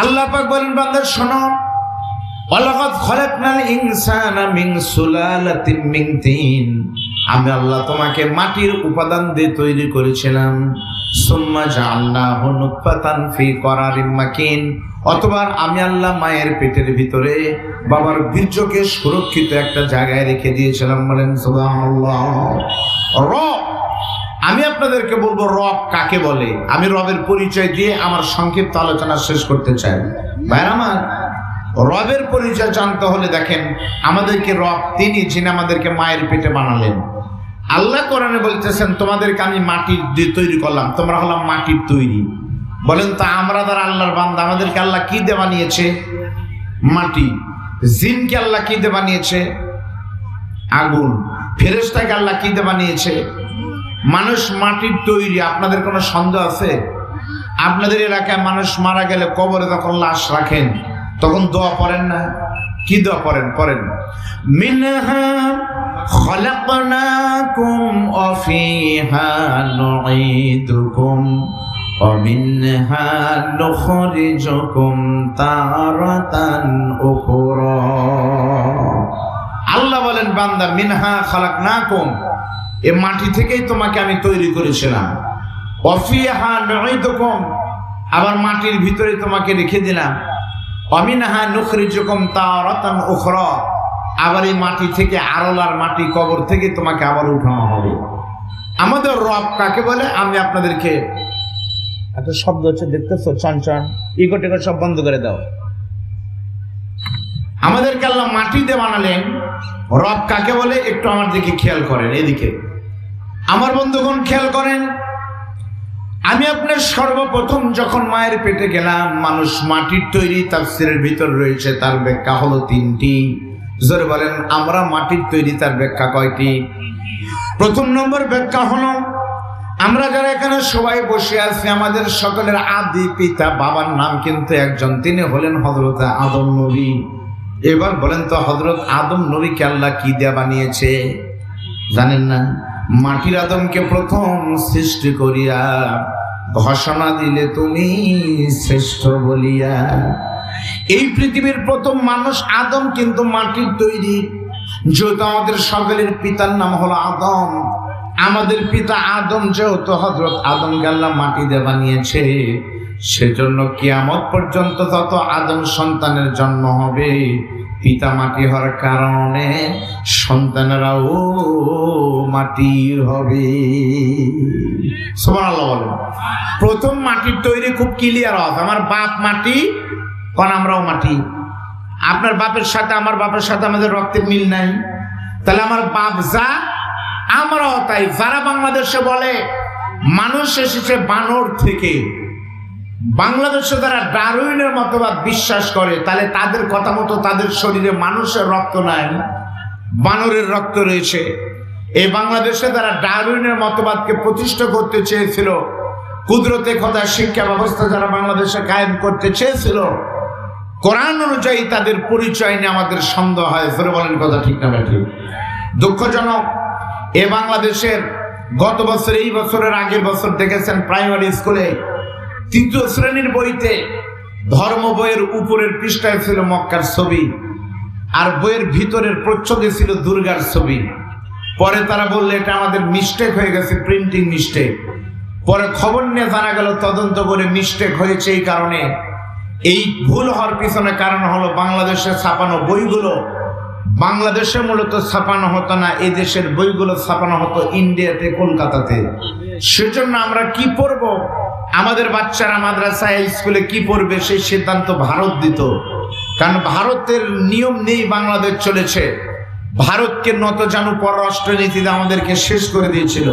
আল্লাহ পাক বলেন, বান্দা, শোনো। ওয়ালাকাদ খলাকনাল ইনসানা মিন সুলালাতিন মিন তিন। আমি আল্লাহ তোমাকে মাটির উপাদান দিয়ে তৈরি করেছিলাম। সুম্মা জাআলনাহু নুতফাতান ফি করারিম মাকিন। অথবা আমি আল্লাহ মায়ের পেটের ভিতরে বাবার বীর্যকে সুরক্ষিত একটা জায়গায় রেখে দিয়েছিলাম বলেন, সুবহানাল্লাহ। রব আমি আপনাদেরকে বলব, রব কাকে বলে? আমি রবের পরিচয় দিয়ে আমার সংক্ষিপ্ত আলোচনা শেষ করতে চাই। আমার, রবের পরিচয় জানতে হলে দেখেন, আমাদেরকে রব, তিনি যিনি আমাদেরকে মায়ের পেটে বানালেন। আল্লাহ কোরআনে বলতেছেন, তোমাদেরকে আমি মাটির দিয়ে তৈরি করলাম। তোমরা হলাম মাটির তৈরি। বলেন, তো আমরা দ্বারা আল্লাহর বান্দা, আমাদেরকে আল্লাহ কি দিয়ে বানিয়েছে? মাটি। জিনকে আল্লাহ কি দিয়ে বানিয়েছে? আগুন। ফেরেশতাকে আল্লাহ কি দিয়ে বানিয়েছে? মানুষ মাটির তৈরি, আপনাদের কোনো সন্দেহ আছে? আপনাদের এলাকায় মানুষ মারা গেলে কবরে যখন লাশ রাখেন, তখন দোয়া পড়েন না? কি দোয়া পড়েন? পড়েন, মিনহা খলাকনাকুম ওয়া ফিহা নুঈদুকুম ওয়া মিনহা নুখরিজুকুম তারাতান উখরা। আল্লাহ বলেন, বান্দা, মিনহা খালাকনাকুম এ মাটি থেকেই তোমাকে আমি তৈরি করেছিলাম। অফিয়াহা নয়দকম আবার মাটির ভিতরে তোমাকে রেখে দিলাম। অমিনাহা নুখরিজকম তারাতান উখরা, আবার এই মাটি থেকে আরলার মাটি কবর থেকে তোমাকে আবার উঠানো হবে। আমাদের রব কাকে বলে? আমি আপনাদেরকে এত শব্দ হচ্ছে, দেখতেছো? চন ইগো টেগো সব বন্ধ করে দাও। আমাদেরকে আল্লাহ মাটিতে বানালেন। রব কাকে বলে? একটু আমার দিকে খেয়াল করেন, এদিকে। আমার বন্ধুগণ, খেয়াল করেন, আমি আপনার সর্বপ্রথম যখন মায়ের পেটে গেলাম, মানুষ মাটির তৈরি তাফসিরের ভিতর রয়েছে, তার ব্যাখ্যা হলো তিনটি। জোরে বলেন, আমরা মাটির তৈরি তার ব্যাখ্যা কয়টি? প্রথম নম্বর ব্যাখ্যা হলো, আমরা যারা এখানে সবাই বসে আছি, আমাদের সকলের আদি পিতা, বাবার নাম কিন্তু একজন, তিনি হলেন হজরত আদম নবী। এবার বলেন তো হজরত আদম নবীকে আল্লাহ কি দেয়া বানিয়েছে? জানেন না? মাটির আদমকে প্রথম সৃষ্টি করিয়া ঘোষণা দিলে তুমি শ্রেষ্ঠ বলিয়া। এই পৃথিবীর প্রথম মানুষ আদম, কিন্তু মাটির তৈরি। যেহেতু আমাদের সকলের পিতার নাম হলো আদম, আমাদের পিতা আদম, যেহেতু হজরত আদম গাল্লা মাটি দিয়ে বানিয়েছে, সেজন্য কিয়ামত পর্যন্ত তত আদম সন্তানের জন্ম হবে পিতা মাটি হওয়ার কারণে সন্তানেরাও মাটি হবে। সুবহানাল্লাহ বলেন। প্রথম মাটির তৈরি খুব ক্লিয়ার হবে আমার বাপ মাটি কোন আমরাও মাটি। আপনার বাপের সাথে, আমার বাপের সাথে আমাদের রক্তের মিল নাই। তাহলে আমার বাপ যা, আমরাও তাই। যারা বাংলাদেশে বলে, মানুষ এসেছে বানর থেকে। বাংলাদেশে যারা ডারউইনের মতবাদ বিশ্বাস করে, তাহলে তাদের কথা মতো তাদের শরীরে মানুষের রক্ত নাই, বানরের রক্ত রয়েছে। এই বাংলাদেশে তারা ডারউইনের মতবাদকে প্রতিষ্ঠা করতে চেয়েছিল, কুদরতে খোদা শিক্ষা ব্যবস্থা যারা বাংলাদেশে কায়েম করতে চেয়েছিল, কোরআন অনুযায়ী তাদের পরিচয় নিয়ে আমাদের সন্দেহ হয়। ফেরে বলেন কথা ঠিক না ঠিক দুঃখজনক, এ বাংলাদেশের গত বছর, এই বছরের আগের বছর দেখেছেন প্রাইমারি স্কুলে তৃতীয় শ্রেণির বইতে ধর্ম বইয়ের উপরের পৃষ্ঠায় ছিল মক্কার ছবি, আর বইয়ের ভিতরের প্রচ্ছদে ছিল দুর্গার ছবি। পরে তারা বললে, এটা আমাদের মিস্টেক হয়ে গেছে প্রিন্টিং মিস্টেক পরে খবর নিয়ে জানা গেল, তদন্ত করে মিস্টেক হয়েছে এই কারণে। এই ভুল হওয়ার পিছনে কারণ হলো বাংলাদেশে ছাপানো বইগুলো। বাংলাদেশে মূলত ছাপানো হতো না এই দেশের বইগুলো ছাপানো হতো ইন্ডিয়াতে, কলকাতাতে। সেজন্য আমরা কি পড়ব? আমাদের বাচ্চারা মাদ্রাসায়, স্কুলে কি পড়বে সেই সিদ্ধান্ত ভারত দিত। কারণ ভারতের নিয়ম নেই বাংলাদেশ চলেছে। ভারতকে নত জানু পররাষ্ট্রনীতিতে আমাদেরকে শেষ করে দিয়েছিল।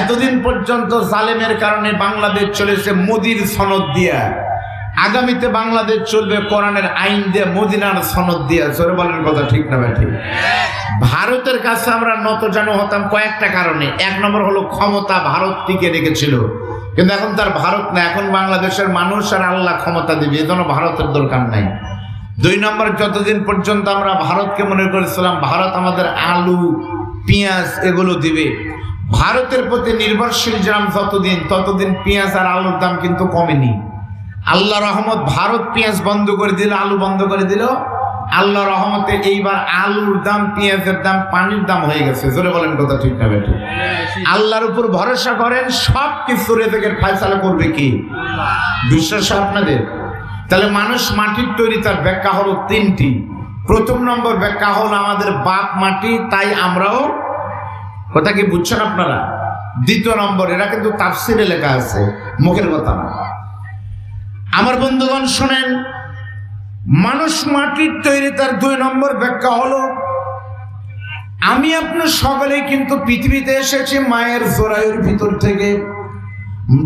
এতদিন পর্যন্ত জালেমের কারণে বাংলাদেশ চলেছে মোদির সনদ দিয়া। আগামীতে বাংলাদেশ চলবে কোরআনের আইন দিয়ে, মদিনার সনদ দিয়া। জোরে বলেন কথা ঠিক না ভাই, ঠিক? ভারতের কাছে আমরা নত জানু হতাম কয়েকটা কারণে। এক নম্বর হলো ক্ষমতা ভারত টিকে রেখেছিল। কিন্তু এখন তার ভারত না, এখন বাংলাদেশের মানুষ আর আল্লাহ ক্ষমতা দিবে এজন্য ভারতের দরকার নাই। দুই নম্বর, যতদিন পর্যন্ত আমরা ভারতকে মনে করেছিলাম, ভারত আমাদের আলু, পেঁয়াজ এগুলো দিবে। ভারতের প্রতি নির্ভরশীল ছিলাম যতদিন, ততদিন পেঁয়াজ আর আলুর দাম কিন্তু কমেনি। আল্লাহ রহমত, ভারত পেঁয়াজ বন্ধ করে দিল, আলু বন্ধ করে দিল আল্লাহ রহমতে এইবার আলুর দাম, পেঁয়াজের দাম, পানির দাম হয়ে গেছে। জোরে বলেন কথা ঠিক না বেটু আল্লাহর উপর ভরসা করেন সব কিছু রেজেকের ফায়সালা করবে কি? বিশ্বাস আপনাদের? তাহলে মানুষ মাটির তৈরি, তার ব্যাখ্যা হলো তিনটি। প্রথম নম্বর ব্যাখ্যা হলো আমাদের বাপ মাটি, তাই আমরাও কথা কি বুঝছেন আপনারা? দ্বিতীয় নম্বর, এরা কিন্তু তাফসিরে লেখা আছে, মুখের কথা না। আমার বন্ধুগণ শোনেন মানুষ মাটির তৈরি তার দুই নম্বর ব্যাখ্যা হলো, আমি আপনার সকলেই কিন্তু পৃথিবীতে এসেছি মায়ের জোরায়ুর ভিতর থেকে।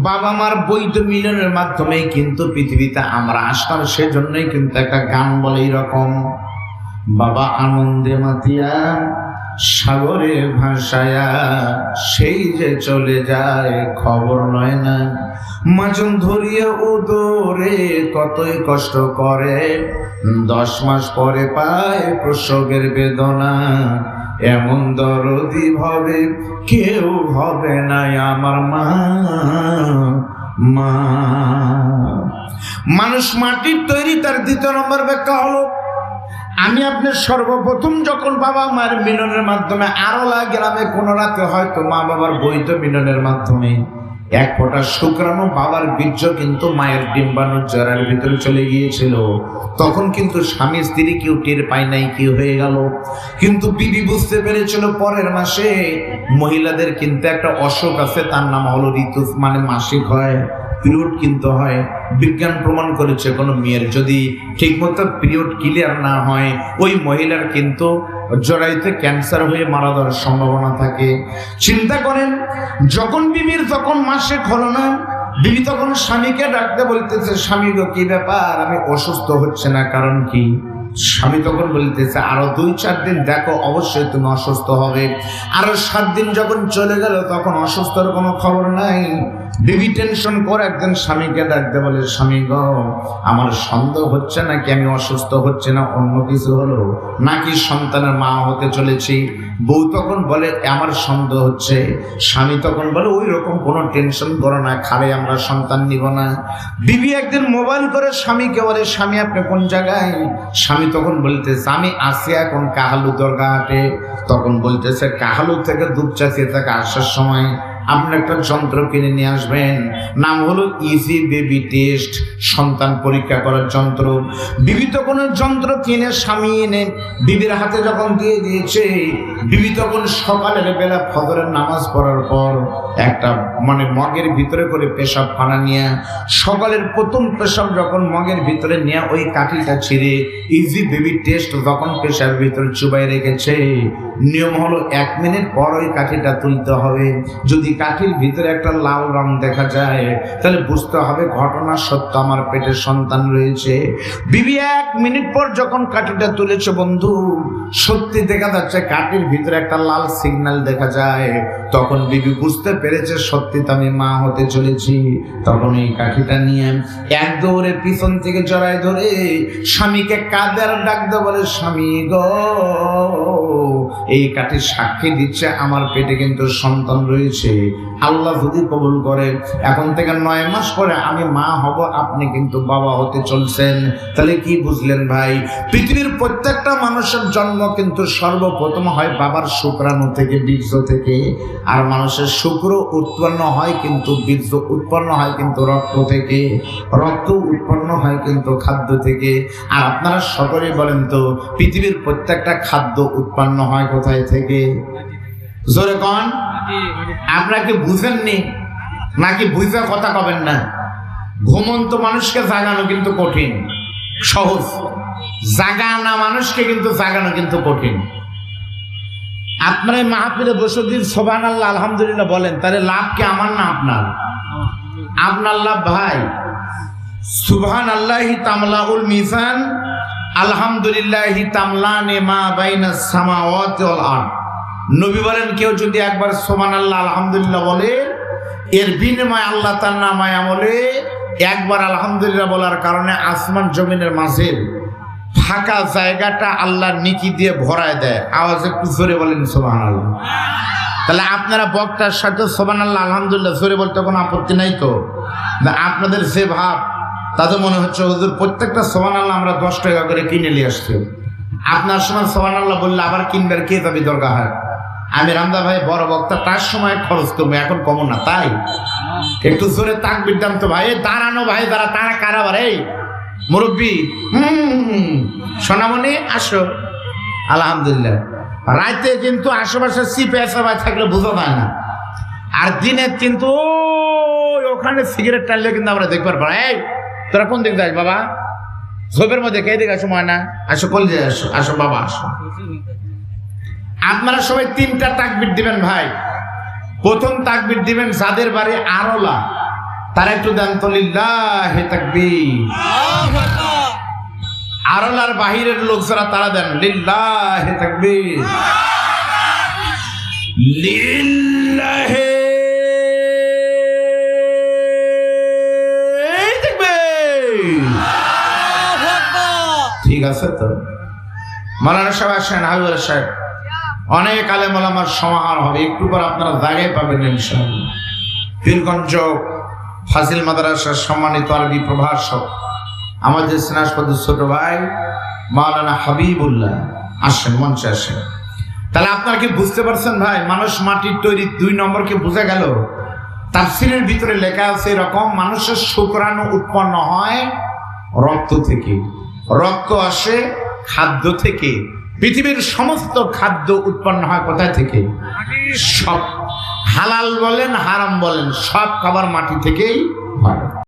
বাবা মার বৈধ মিলনের মাধ্যমে কিন্তু পৃথিবীতে আমরা আসলাম সেজন্যই কিন্তু একটা গান বলে এইরকম বাবা আনন্দে মাতিয়া সাগরে ভাসায়া, সেই যে চলে যায় খবর নয় না। মাজন ধরিয়ে উদরে কতই কষ্ট করে। দশ মাস পরে পায় প্রসবের বেদনা। এমন দরদি ভাবে কেউ হবে না আমার মা। মা। মানুষ মাটির তৈরি, তার দ্বিতীয় নম্বর ব্যাখ্যা হলো আমি আপনার সর্বপ্রথম যখন বাবা মায়ের মিলনের মাধ্যমে আরলা গ্রামে কোনো রাতে হয়তো মা বাবার বৈধ মিলনের মাধ্যমে এক ফোঁটা শুক্রাণু বাবার বীর্য কিন্তু মায়ের ডিম্বাণুর জরার ভিতরে চলে গিয়েছিল। তখন কিন্তু স্বামী স্ত্রী কেউ টের পায় নাই কি হয়ে গেল। কিন্তু বিবি বুঝতে পেরেছিল পরের মাসে মহিলাদের কিন্তু একটা অসুখ আছে, তার নাম হলো ঋতু মানে মাসিক হয়। পিরিয়ড কিন্তু হয়, বিজ্ঞান প্রমাণ করেছে কোনো মেয়ের। যদি ঠিকমতো পিরিয়ড ক্লিয়ার না হয়, ওই মহিলার কিন্তু জরাইতে ক্যান্সার হয়ে মারা যাওয়ার সম্ভাবনা থাকে। চিন্তা করেন, যখন বিবির তখন মাসে হলো না বিবি তখন স্বামীকে ডাকতে বলতেছে, স্বামী গো, কি ব্যাপার? আমি অসুস্থ হচ্ছে না, কারণ কি? স্বামী তখন বলতেছে, আরও দুই, চার দিন দেখো, অবশ্যই তুমি অসুস্থ হবে। আরও সাত দিন যখন চলে গেল, তখন অসুস্থর কোনো খবর নাই। বিবি টেনশন করে একদিন স্বামীকে ডাকতে বলে, স্বামী গ, আমার সন্দেহ হচ্ছে না কি আমি অসুস্থ হচ্ছে না, অন্য কিছু হলো? নাকি সন্তানের মা হতে চলেছি? বউ তখন বলে, আমার সন্দেহ হচ্ছে। স্বামী তখন বলে ওই রকম কোনো টেনশন করো না, খালে আমরা সন্তান নিব না। বিবি একদিন মোবাইল করে স্বামীকে বলে, স্বামী, আপনি কোন জায়গায়? স্বামী তখন বলতেছে, আমি আসি এখন কাহালু দরগা হাটে তখন বলতেছে, কাহালু থেকে দুপচাচিয়ে থেকে আসার সময় আপনি একটা যন্ত্র কিনে নিয়ে আসবেন। নাম হলো ইজি বেবি টেস্ট সন্তান পরীক্ষা করার যন্ত্র। বিবি তো কোনো যন্ত্র কিনে স্বামী এনে বিবির হাতে যখন দিয়ে দিয়েছে বিবি তখন সকালের বেলা ফজরের নামাজ পড়ার পর একটা মানে মগের ভিতরে করে পেশাব ফানা নিয়ে, সকালের প্রথম পেশাব যখন মগের ভিতরে নিয়ে ওই কাঠিটা ছিঁড়ে ইজি বেবি টেস্ট যখন পেশার ভিতরে চুবাই রেখেছে, নিয়ম হলো এক মিনিট পর ওই কাঠিটা তুলতে হবে। যদি কাঠির ভিতরে একটা লাল রং দেখা যায়, তাহলে বুঝতে হবে ঘটনা সত্য, আমার পেটের সন্তান রয়েছে। বিবি, এক মিনিট পর যখন কাঠিটা তুলেছে বন্ধু, সত্যি দেখা যাচ্ছে কাঠির ভিতরে একটা লাল সিগন্যাল দেখা যায়। তখন বিবি বুঝতে পেরেছে সত্যি তো আমি মা হতে চলেছি, তখন এই কাঠিটা নিয়ে এক দৌড়ে পিছন থেকে জড়ায় ধরে স্বামীকে কাদের ডাকতে বলে, স্বামী গো। এই কাঠি সাক্ষী দিচ্ছে, আমার পেটে কিন্তু সন্তান রয়েছে। আল্লাহ যদি কবুল করে, এখন থেকে নয় মাস পরে আমি মা হব, আপনি কিন্তু বাবা হতে চলছেন। তাহলে কি বুঝলেন ভাই? পৃথিবীর প্রত্যেকটা মানুষের জন্ম কিন্তু সর্বপ্রথম হয় বাবার শুক্রাণু থেকে, বীর্য থেকে। আর মানুষের শুক্র উৎপন্ন হয় কিন্তু বীর্য উৎপন্ন হয় কিন্তু রক্ত থেকে। রক্ত উৎপন্ন হয় কিন্তু খাদ্য থেকে। আর আপনারা সকলেই বলেন তো, পৃথিবীর প্রত্যেকটা খাদ্য উৎপন্ন হয় কোথায় থেকে। জোরে কন। আপনারা কি বুঝেননি? নাকি বুঝে কথা কবেন না? ঘুমন্ত মানুষকে জাগানো কিন্তু কঠিন। সহজ। জাগানা মানুষকে কিন্তু জাগানো কিন্তু কঠিন। আপনার এই মাহফিলে বসে আল্লাহ আলহামদুলিল্লাহ বলেন, তাহলে লাভ কি আমার না আপনার? আপনার লাভ ভাই। সুবহান আল্লাহি তামলাউল মিজান আলহামদুলিল্লাহি তামলানে মা বাইনা সামাওয়াতি ওয়াল নবী বলেন, কেউ যদি একবার সোমান আল্লাহ আলহামদুলিল্লাহ বলে, এর বিনিময় আল্লাহ তার নামায় আমলে, একবার আলহামদুলিল্লাহ বলার কারণে আসমান জমিনের মাঝের ফাঁকা জায়গাটা আল্লাহ নিকি দিয়ে ভরায় দেয়। আওয়াজ একটু জোরে বলেন সোমান আল্লাহ তাহলে আপনারা বক্তার সাথে সোমান আল্লাহ আলহামদুলিল্লাহ, জোরে বলতে কোনো আপত্তি নাই তো? আপনাদের যে ভাব তাতে মনে হচ্ছে, হুজুর, প্রত্যেকটা সোহান আল্লাহ আমরা দশ টাকা করে কিনে নিয়ে আসছি। আপনার সময় সোহান আল্লাহ বললে আবার কিনবার কে যাবি দরকার হয়? আমি রামদা ভাই বড় বক্তা, তার সময় খরচ করব, এখন কমন না, তাই? একটু জোরে তাক বিদ্যাম তো ভাই দাঁড়ানো ভাই, দাঁড়া, তারা কারাবার এই মুরব্বী? হুম, সোনামণি, আসো। আলহামদুলিল্লাহ। রাতে কিন্তু আশেপাশে সিপে সবাই থাকলে বোঝা যায় না। আর দিনে কিন্তু ওখানে সিগারেট টানলে কিন্তু আমরা দেখবার পারি। এই তোরা কোন দিক যাস বাবা? ঝোপের মধ্যে কে দিকে আসো ময়না? আসো কল যে আসো? আসো বাবা আসো। আপনারা সবাই তিনটা তাকবির দিবেন ভাই। প্রথম তাকবির দিবেন যাদের বাড়ি আরলা তারা একটু দেন তো লিল্লাহে তাকবীর। আরলার বাহিরের লোক যারা তারা দেন লিল্লাহে তাকবীর। লিল্লাহে ঠিক আছে তো? মালানা সাহেব আসেন হাবিবুর সাহেব। অনেক আলেম আমার সমাহার হবে, একটু পর আপনারা জায়গায় পাবেন পীরগঞ্জ ফাজিল মাদ্রাসার সম্মানিত আরবি প্রভাষক, আমাদের স্নাসপদ ছোট ভাই মাওলানা হাবিবুল্লাহ আসেন, মঞ্চে আসেন। তাহলে আপনারা কি বুঝতে পারছেন ভাই, মানুষ মাটির তৈরি দুই নম্বর কি বোঝা গেল? তাফসিরের ভিতরে লেখা আছে, এরকম মানুষের শুক্রাণু উৎপন্ন হয় রক্ত থেকে। রক্ত আসে খাদ্য থেকে। পৃথিবীর সমস্ত খাদ্য উৎপন্ন হয় কোথায় থেকে? সব। হালাল বলেন, হারাম বলেন, সব খাবার মাটি থেকেই হয়।